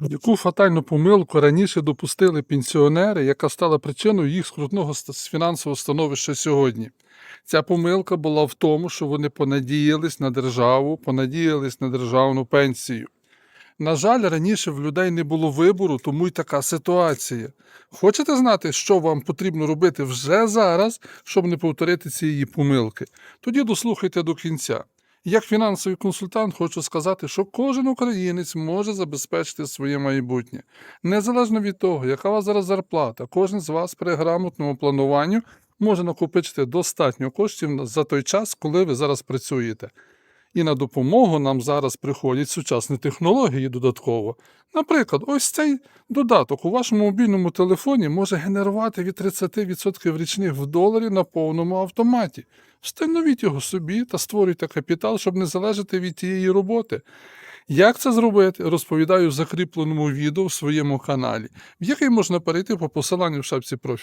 Яку фатальну помилку раніше допустили пенсіонери, яка стала причиною їх скрутного фінансового становища сьогодні? Ця помилка була в тому, що вони понадіялись на державу, понадіялись на державну пенсію. На жаль, раніше в людей не було вибору, тому й така ситуація. Хочете знати, що вам потрібно робити вже зараз, щоб не повторити цієї помилки? Тоді дослухайте до кінця. Як фінансовий консультант хочу сказати, що кожен українець може забезпечити своє майбутнє. Незалежно від того, яка у вас зараз зарплата, кожен з вас при грамотному плануванню може накопичити достатньо коштів за той час, коли ви зараз працюєте. І на допомогу нам зараз приходять сучасні технології додатково. Наприклад, ось цей додаток у вашому мобільному телефоні може генерувати від 30% річних в доларі на повному автоматі. Встановіть його собі та створюйте капітал, щоб не залежати від тієї роботи. Як це зробити, розповідаю в закріпленому відео в своєму каналі, в який можна перейти по посиланню в шапці профілю.